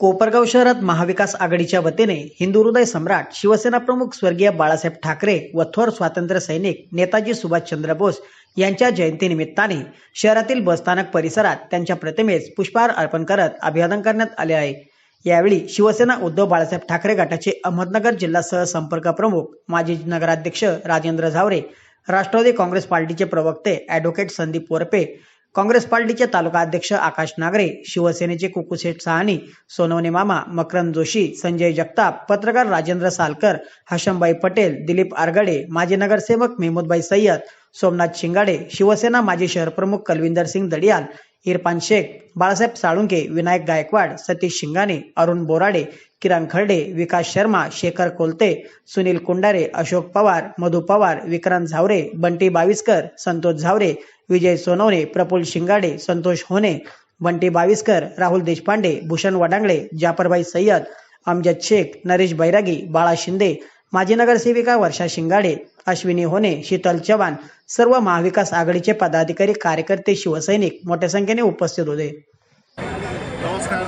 कोपरगाव शहरात महाविकास आघाडीच्या वतीने हिंदू हृदय सम्राट शिवसेना प्रमुख स्वर्गीय बाळासाहेब ठाकरे व थोर स्वातंत्र्य सैनिक नेताजी सुभाषचंद्र बोस यांच्या जयंतीनिमित्ताने शहरातील बसस्थानक परिसरात त्यांच्या प्रतिमेस पुष्पहार अर्पण करत अभिवादन करण्यात आले आहे. यावेळी शिवसेना उद्धव बाळासाहेब ठाकरे गटाचे अहमदनगर जिल्हा सहसंपर्क प्रमुख माजी नगराध्यक्ष राजेंद्र झावरे राष्ट्रवादी काँग्रेस पार्टीचे प्रवक्ते ॲडव्होकेट संदीप वरपे काँग्रेस पार्टीचे तालुका अध्यक्ष आकाश नागरे शिवसेनेचे कुकुसेठ सहानी सोनवणे मामा मकरंद जोशी संजय जगताप पत्रकार राजेंद्र सालकर हशमबाई पटेल दिलीप आरगडे माजी नगरसेवक मेहमूदबाई सय्यद सोमनाथ शिंगाडे शिवसेना माजी शहर प्रमुख कलविंदर सिंग दडियाल इरफान शेख बाळासाहेब साळुंके विनायक गायकवाड सतीश शिंगाणे अरुण बोराडे किरण खर्डे विकास शर्मा शेखर कोलते सुनील कुंडारे अशोक पवार मधु पवार विक्रांत झावरे बंटी बाविस्कर संतोष झावरे विजय सोनवणे प्रफुल्ल शिंगाडे संतोष होणे बंटी बाविस्कर राहुल देशपांडे भूषण वडांगळे जाफरबाई सय्यद अमजद शेख नरेश बैरागी बाळा शिंदे माजी नगरसेविका वर्षा शिंगाडे अश्विनी होणे शीतल चव्हाण सर्व महाविकास आघाडीचे पदाधिकारी कार्यकर्ते शिवसैनिक मोठ्या संख्येने उपस्थित होते. नमस्कार.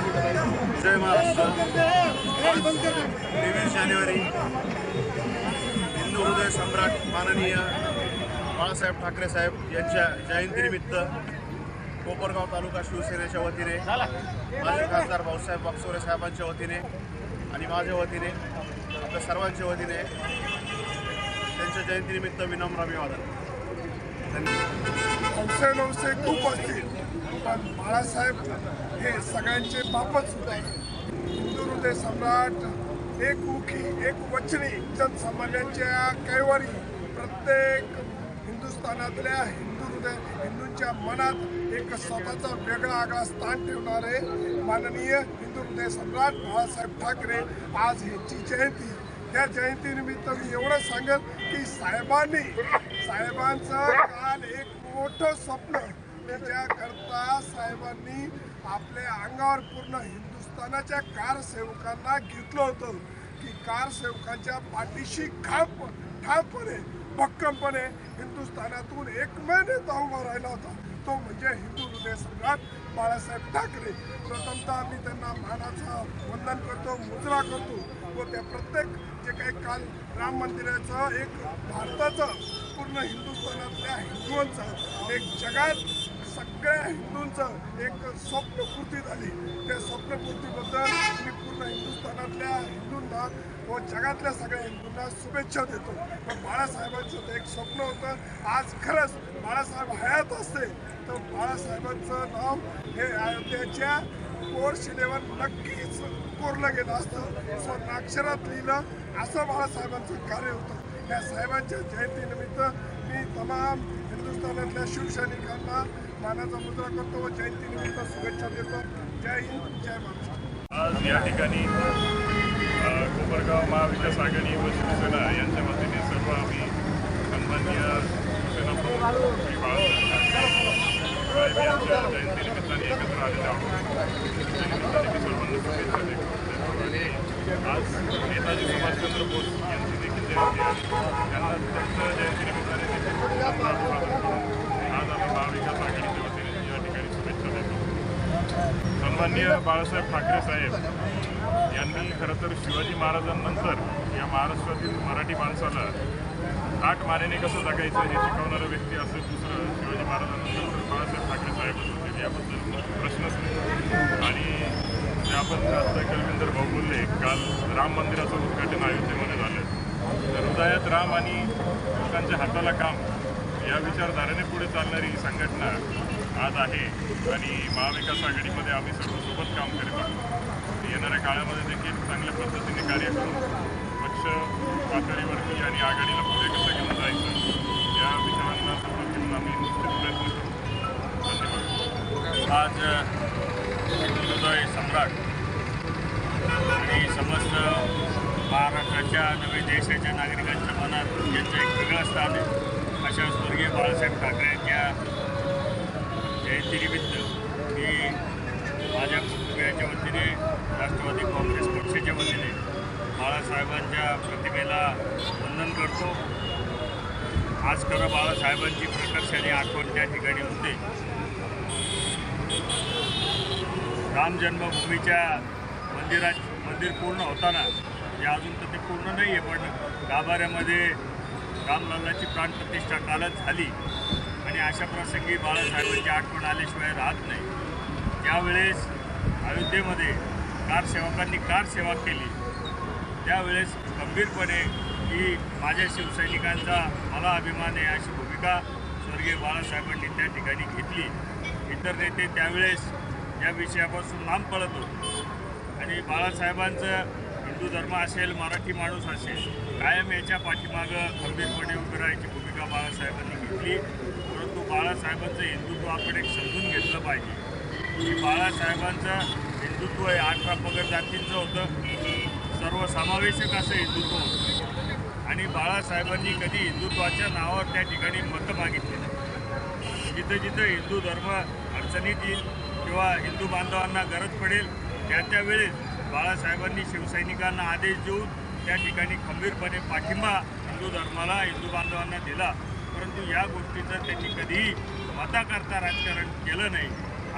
जय महाराष्ट्र. तेवीस जानेवारी. हिंदू हृदय सम्राट माननीय बाळासाहेब ठाकरे साहेब यांच्या जयंतीनिमित्त कोपरगाव तालुका शिवसेनेच्या वतीने माजी खासदार भाऊसाहेब वागसोरे साहेबांच्या वतीने आणि माझ्या वतीने आपल्या सर्वांच्या वतीने त्यांच्या जयंतीनिमित्त विनम्र अभिवादन. नवसे नवसे खूप असतील पण बाळासाहेब हे सगळ्यांचे बापच होते हिंदू हृदय सम्राट एक मुखी एक वचनी जनसामान्यांच्या कैवारी प्रत्येक हिंदुस्थानातल्या हिंदू हृदय हिंदूंच्या मनात एक स्वतःचा वेगळा आगळा स्थान ठेवणारे माननीय हिंदू हृदय सम्राट बाळासाहेब ठाकरे आज ह्यांची जयंती. या जयंतीनिमित्त मी एवढं सांगत की साहेबांनी साहेबांचं काल एक मोठं स्वप्न त्याच्याकरता साहेबांनी आपल्या अंगावर पूर्ण हिंदुस्थानाच्या कारसेवकांना घेतलं होतं की कारसेवकांच्या पाठीशी खाप ठामपणे भक्कमपणे हिंदुस्थानातून एक महिने उभा राहिला होता. तो म्हणजे हिंदू हृदय सम्राट बाळासाहेब ठाकरे. प्रथमतः मी त्यांना मानाचं वंदन करतो मुजरा करतो व त्या प्रत्येक जे काही काल राम मंदिराचं एक भारताचं पूर्ण हिंदुस्थानातल्या हिंदूंचा एक जगात सगळ्या हिंदूंचं एक स्वप्नपूर्ती झाली. त्या स्वप्नपूर्तीबद्दल मी पूर्ण हिंदुस्थानातल्या हिंदूंना व जगातल्या सगळ्या हिंदूंना शुभेच्छा देतो. पण बाळासाहेबांचं ते एक स्वप्न होतं. आज खरंच बाळासाहेब हयात असते. तर बाळासाहेबांचं नाव हे अयोध्येच्या कोरशिलेवर नक्कीच कोरलं गेलं असतं. स्वनाक्षरात लिहिलं असं बाळासाहेबांचं कार्य होतं. या साहेबांच्या जयंतीनिमित्त मी तमाम हिंदुस्थानातल्या शिवसैनिकांना मानाचा मुद्रा करतो व जयंतीनिमित्त शुभेच्छा देतो. जय हिंद जय महाराष्ट्र. आज या ठिकाणी कोपरगाव महाविकास आघाडी व शिवसेना यांच्या वतीने सर्व आम्ही सन्माननीय शिवसेना प्रमुख श्री बाळासाहेब यांच्या जयंतीनिमित्ताने एकत्र आलेले आहोत. मी सर्वांना शुभेच्छा देतो. आज नेताजी सुभाषचंद्र बोस यांची देखील जयंती आहे. त्यांना त्यांच्या जयंतीनिमित्ताने देखील आपलं अभिवादन करून आज आम्ही महाविकास आघाडीच्या वतीने या ठिकाणी शुभेच्छा देतो. सन्माननीय बाळासाहेब ठाकरे साहेब यांनी खरं तर शिवाजी महाराजांनंतर या महाराष्ट्रातील मराठी माणसाला ताट मानेने कसं जगायचं हे शिकवणारं व्यक्ती असेल दुसरं शिवाजी महाराजांनंतर बाळासाहेब ठाकरे साहेबच होते. याबद्दल प्रश्नच नाही आणि जे आपण आता कलविंदर भाऊ बोलले काल राम मंदिराचं उद्घाटन अयोध्येमध्ये झालं. तर हृदयात राम आणि लोकांच्या हाताला काम. या विचारधारेने पुढे चालणारी संघटना आज आहे आणि महाविकास आघाडीमध्ये आम्ही सर्व सोबत काम करीत आहोत. येणाऱ्या काळामध्ये देखील चांगल्या पद्धतीने कार्य करून पक्ष पातळीवरती आणि आघाडीला पुढे कसं घेऊन जायचं या विचारांना सोबत घेऊन आम्ही निश्चित प्रयत्न करू. धन्यवाद. आज हिंदुदय सम्राट आणि समस्त महाराष्ट्राच्या नव्हे देशाच्या नागरिकांच्या मनात यांचं एक वेगळं स्थान आहे. बाळासाहेब ठाकरे यांच्या जयंतीनिमित्त मी माझ्या कुटुंबियाच्या वतीने राष्ट्रवादी काँग्रेस पक्षाच्या वतीने बाळासाहेबांच्या प्रतिमेला वंदन करतो. आज खरं बाळासाहेबांची प्रकर्षाने आठवण त्या ठिकाणी होते. राम जन्मभूमीच्या मंदिरा मंदिर पूर्ण होताना जे अजून तर ते पूर्ण नाही आहे पण गाभाऱ्यामध्ये रामलालाची प्राणप्रतिष्ठा कालच झाली. आणि अशा प्रसंगी बाळासाहेबांची आठवण आल्याशिवाय राहत नाही. त्यावेळेस अयोध्येमध्ये कारसेवकांनी कारसेवा केली त्यावेळेस गंभीरपणे की माझ्या शिवसैनिकांचा मला अभिमान आहे अशी भूमिका स्वर्गीय बाळासाहेबांनी त्या ठिकाणी घेतली. इतर नेते त्यावेळेस या विषयापासून लांब पळत होते. आणि बाळासाहेबांचं हिंदू धर्म असेल मराठी माणूस असेल कायम याच्या पाठीमागं खंबीरपणे उभं राहायची भूमिका बाळासाहेबांनी घेतली. परंतु बाळासाहेबांचं हिंदुत्व आपण एक समजून घेतलं पाहिजे. की बाळासाहेबांचं हिंदुत्व हे अठरा पगड जातींचं होतं. सर्वसमावेशक असं हिंदुत्व होतं. आणि बाळासाहेबांनी कधी हिंदुत्वाच्या नावावर त्या ठिकाणी मतं मागितली नाही. जिथं जिथं हिंदू धर्म अडचणीत येईल किंवा हिंदू बांधवांना गरज पडेल त्या त्या वेळेस बाळासाहेबांनी शिवसैनिकांना आदेश देऊन त्या ठिकाणी खंबीरपणे पाठिंबा हिंदू धर्माला हिंदू बांधवांना दिला. परंतु या गोष्टीचं त्यांनी कधीही मताकरता राजकारण केलं नाही.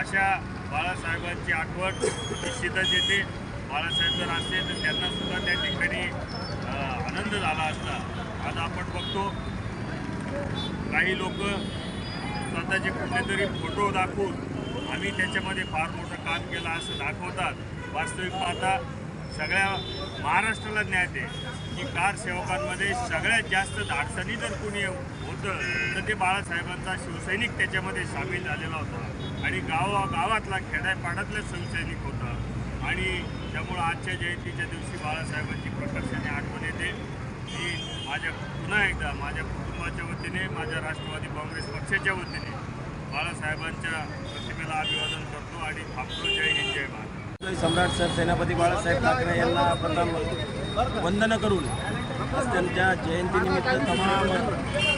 अशा बाळासाहेबांची आठवण निश्चितच येते. बाळासाहेब जर असते तर त्यांनासुद्धा त्या ठिकाणी आनंद झाला असता. आज आपण बघतो काही लोक स्वतःचे कुठलेतरी फोटो दाखवून आम्ही त्याच्यामध्ये फार मोठं काम केलं असं दाखवतात. वास्तविक पाहता सगळ्या महाराष्ट्राला ज्ञात आहे की कार सेवकांमध्ये सगळ्यात जास्त धाडसणी जर कुणी होतं तर ते बाळासाहेबांचा शिवसैनिक त्याच्यामध्ये सामील झालेला होता. आणि गावा गावातला खेड्यापाड्यातला शिवसैनिक होता. आणि त्यामुळं आजच्या जयंतीच्या दिवशी बाळासाहेबांची प्रकर्षाने आठवण येते. मी माझ्या पुन्हा एकदा माझ्या कुटुंबाच्या वतीने माझ्या राष्ट्रवादी काँग्रेस पक्षाच्या वतीने बाळासाहेबांच्या प्रतिमेला अभिवादन करतो आणि थांबतो. जय हिंद जय भारत. सम्राट सर सेनापती बाळासाहेब ठाकरे यांना प्रथम वंदन करून त्यांच्या जयंतीनिमित्त तमाम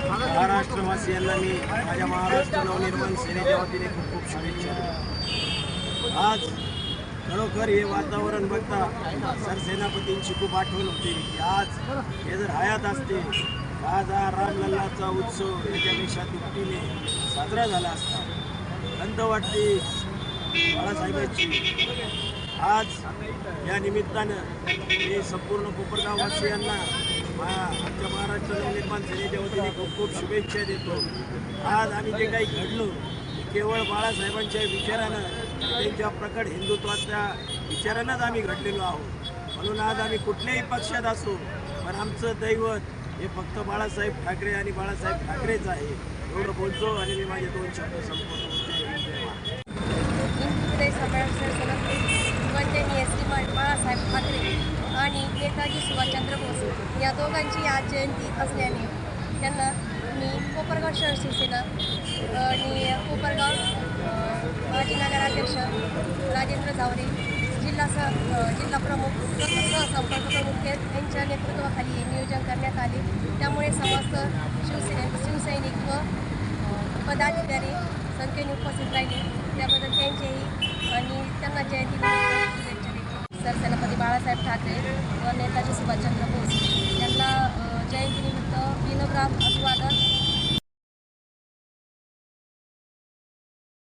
महाराष्ट्रवासियांना मी माझ्या महाराष्ट्र नवनिर्माण सेनेच्या वतीने खूप खूप शुभेच्छा आज खरोखर हे वातावरण बघता सरसेनापतींची खूप आठवण होती की आज हे जर हयात असते आज हा रामलल्लाचा उत्सव याच्यापेक्षा दुपटीने साजरा झाला असता. खंत वाटते बाळासाहेबांची. आज या निमित्तानं मी संपूर्ण कोपरगाववासियांना आमच्या महाराष्ट्र नवनिर्माण सेनेच्या वतीने खूप खूप शुभेच्छा देतो. आज आम्ही जे काही घडलो केवळ बाळासाहेबांच्या विचारानं त्यांच्या प्रकट हिंदुत्वाच्या विचारानंच आम्ही घडलेलो आहोत. म्हणून आज आम्ही कुठल्याही पक्षात असो पण आमचं दैवत हे फक्त बाळासाहेब ठाकरे आणि बाळासाहेब ठाकरेच आहे. एवढं बोलतो आणि मी माझे दोन शब्द संपवतो. जय मी एस टी बाळासाहेब ठाकरे आणि नेताजी सुभाषचंद्र बोस या दोघांची आज जयंती असल्याने त्यांना मी कोपरगाव शहर शिवसेना आणि कोपरगाव माजी नगराध्यक्ष राजेंद्र जावरे जिल्हा सह जिल्हा प्रमुख सहसंपर्क प्रमुख यांच्या नेतृत्वाखाली हे नियोजन करण्यात आले. त्यामुळे समस्त शिवसेने शिवसैनिक व पदाधिकारी संख्येने उपस्थित राहिले. त्याबद्दल त्यांचेही आणि त्यांना जयंती सरसेनापती बाळासाहेब ठाकरे व नेताजी सुभाषचंद्र बोस यांना जयंतीनिमित्त विनम्रात अभिवादन